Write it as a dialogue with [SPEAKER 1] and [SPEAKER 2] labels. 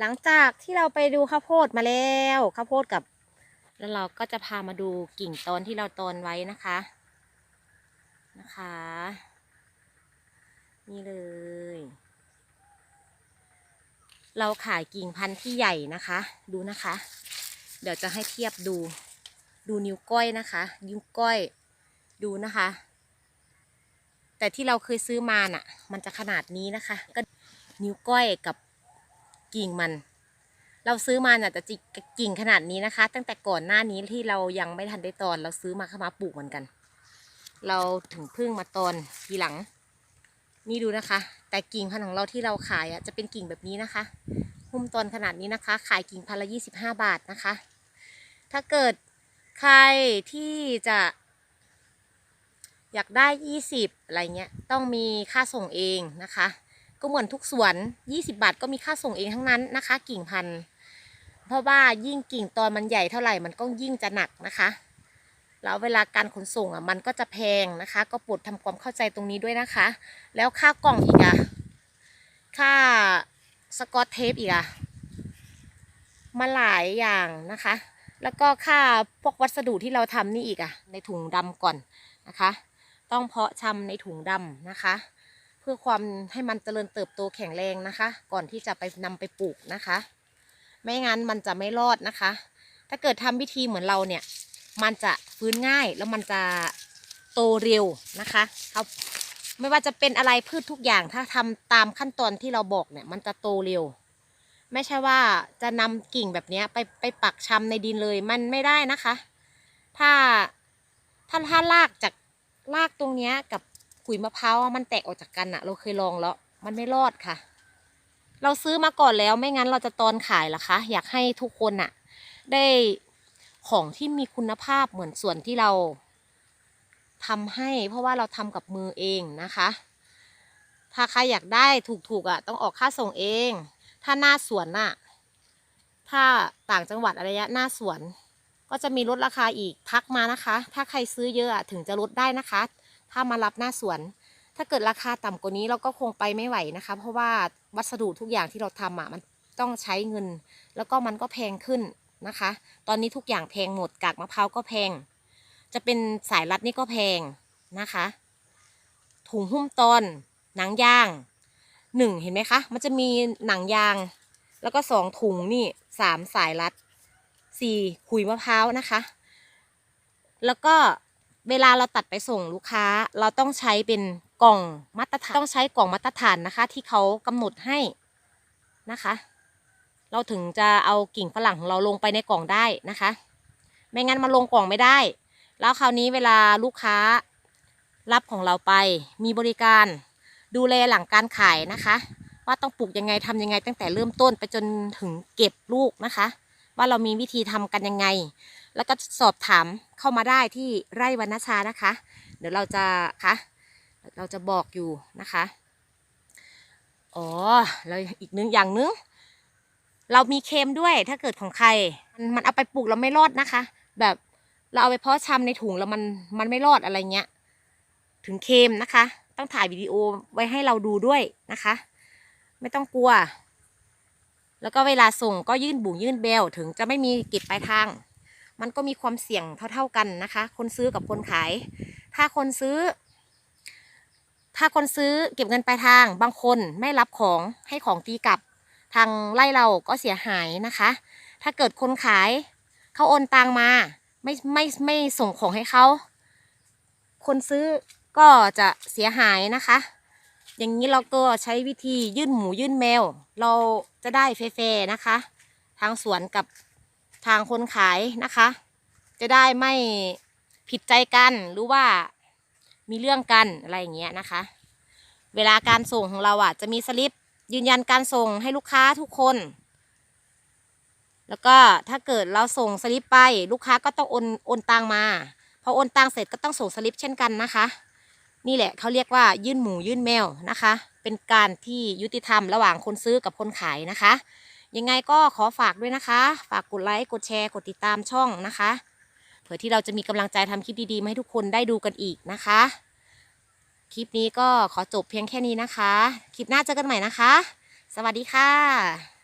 [SPEAKER 1] หลังจากที่เราไปดูข้าวโพดมาแล้วข้าวโพดกับ แล้วเราก็จะพามาดูกิ่งตอนที่เราตอนไว้นะคะนะคะ นี่เลย เราขายกิ่งพันธุ์ที่ใหญ่นะคะ ดูนะคะ เดี๋ยวจะให้เทียบดู ดูนิ้วก้อยนะคะ นิ้วก้อยดูนะคะ แต่ที่เราเคยซื้อมาน่ะ มันจะขนาดนี้นะคะ ก็นิ้วก้อยกับ กิ่งมัน เราซื้อมาน่ะแต่จิกกิ่งขนาดนี้นะคะ ตั้งแต่ก่อนหน้านี้ที่เรายังไม่ทันได้ตอน เราซื้อมาเข้ามาปลูกเหมือนกัน เราถึงเพิ่งมาตอนทีหลัง นี่ดูนะคะ แต่กิ่งพันธุ์ของเราที่เราขายอะจะเป็นกิ่งแบบนี้นะคะ หุ้มตอนขนาดนี้นะคะ ขายกิ่งพันละยี่สิบห้าบาทนะคะ ถ้าเกิดใครที่จะอยากได้ยี่สิบอะไรเงี้ย ต้องมีค่าส่งเองนะคะ ก็เหมือนทุกสวน 20 บาทก็มีค่าส่งเองทั้งนั้นนะคะ กิ่งพันธุ์เพราะว่ายิ่งกิ่งตอนมันใหญ่เท่าไหร่มันก็ยิ่งจะหนักนะคะแล้วเวลาการขนส่งอะมันก็จะแพงนะคะ ก็โปรดทำความเข้าใจตรงนี้ด้วยนะคะ แล้วค่ากล่องอีกอะค่าสกอตเทปอีกอะมาหลายอย่างนะคะ แล้วก็ค่าพวกวัสดุที่เราทำนี่อีกอะในถุงดำก่อนนะคะ ต้องเพาะชำในถุงดำนะคะ พื่อความให้มันเจริญเติบโตแข็งแรงนะคะ ก่อนที่จะไปนำไปปลูกนะคะ ไม่งั้นมันจะไม่รอดนะคะ ถ้าเกิดทำวิธีเหมือนเราเนี่ย มันจะฟื้นง่ายแล้วมันจะโตเร็วนะคะครับไม่ว่าจะเป็นอะไรพืชทุกอย่างถ้าทำตามขั้นตอนที่เราบอกเนี่ย มันจะโตเร็ว ไม่ใช่ว่าจะนำกิ่งแบบนี้ไปไปปักชำในดินเลยมันไม่ได้นะคะ ถ้าถ้าถ้ารากจากรากตรงเนี้ยกับ ขุยมะพร้าวมันแตกออกจากกันอะเราเคยลองแล้ว มันไม่รอดค่ะ เราซื้อมาก่อนแล้วไม่งั้นเราจะตอนขายหรอคะ อยากให้ทุกคนอะได้ของที่มีคุณภาพเหมือนส่วนที่เราทำให้ เพราะว่าเราทำกับมือเองนะคะ ถ้าใครอยากได้ถูกๆอะต้องออกค่าส่งเอง ถ้าหน้าสวนน่ะ ถ้าต่างจังหวัดอะไรเงี้ยหน้าสวน ก็จะมีลดราคาอีกทักมานะคะ ถ้าใครซื้อเยอะถึงจะลดได้นะคะ ถ้ามารับหน้าสวน ถ้าเกิดราคาต่ำกว่านี้เราก็คงไปไม่ไหวนะคะ เพราะว่าวัสดุทุกอย่างที่เราทำอะมันต้องใช้เงิน แล้วก็มันก็แพงขึ้นนะคะ ตอนนี้ทุกอย่างแพงหมดกากมะพร้าวก็แพง จะเป็นสายรัดนี่ก็แพงนะคะ ถุงหุ้มตอนหนังยางหนึ่งเห็นไหมคะ มันจะมีหนังยาง แล้วก็สองถุงนี่สามสายรัดสี่ขุยมะพร้าวนะคะ แล้วก็ เวลาเราตัดไปส่งลูกค้า เราต้องใช้เป็นกล่องมาตรฐานต้องใช้กล่องมาตรฐานนะคะ ที่เขากำหนดให้นะคะ เราถึงจะเอากิ่งฝรั่งของเราลงไปในกล่องได้นะคะ ไม่งั้นมาลงกล่องไม่ได้ แล้วคราวนี้เวลาลูกค้ารับของเราไป มีบริการดูแลหลังการขายนะคะ ว่าต้องปลูกยังไงทำยังไง ตั้งแต่เริ่มต้นไปจนถึงเก็บลูกนะคะ ว่าเรามีวิธีทำกันยังไง แล้วก็สอบถามเข้ามาได้ที่ไร่วรรณชานะคะ เดี๋ยวเราจะคะเราจะบอกอยู่นะคะอ๋อแล้วอีกนึงอย่างนึงเรามีเค็มด้วยถ้าเกิดของใคร มันเอาไปปลูกแล้วไม่รอดนะคะ แบบเราเอาไปเพาะชำในถุงแล้วมันมันไม่รอดอะไรเงี้ย ถึงเค็มนะคะ ต้องถ่ายวิดีโอไว้ให้เราดูด้วยนะคะ ไม่ต้องกลัว แล้วก็เวลาส่งก็ยื่นบุ๋งยื่นเบลถึงจะไม่มีเก็บปลายทาง มันก็มีความเสี่ยงเท่า ๆกันนะคะ คนซื้อกับคนขาย ถ้าคนซื้อ ถ้าคนซื้อเก็บเงินปลายทาง บางคนไม่รับของให้ของตีกลับ ทางไล่เราก็เสียหายนะคะ ถ้าเกิดคนขายเขาโอนตังมา ไม่ไม่ไม่ส่งของให้เขาคนซื้อก็จะเสียหายนะคะ อย่างนี้เราก็ใช้วิธียื่นหมูยื่นแมว เราจะได้เฟๆนะคะ ทางสวนกับ ทางคนขายนะคะ จะได้ไม่ผิดใจกันหรือว่ามีเรื่องกันอะไรอย่างเงี้ยนะคะ เวลาการส่งของเราอะจะมีสลิปยืนยันการส่งให้ลูกค้าทุกคน แล้วก็ถ้าเกิดเราส่งสลิปไปลูกค้าก็ต้องโอนโอนตังมาพอโอนตังเสร็จก็ต้องส่งสลิปเช่นกันนะคะ นี่แหละเขาเรียกว่ายื่นหมูยื่นแมวนะคะ เป็นการที่ยุติธรรมระหว่างคนซื้อกับคนขายนะคะ ยังไงก็ขอฝากด้วยนะคะ ฝากกดไลค์ กดแชร์ กดติดตามช่องนะคะ เผื่อที่เราจะมีกำลังใจทำคลิปดีๆมาให้ทุกคนได้ดูกันอีกนะคะ คลิปนี้ก็ขอจบเพียงแค่นี้นะคะ คลิปหน้าเจอกันใหม่นะคะ สวัสดีค่ะ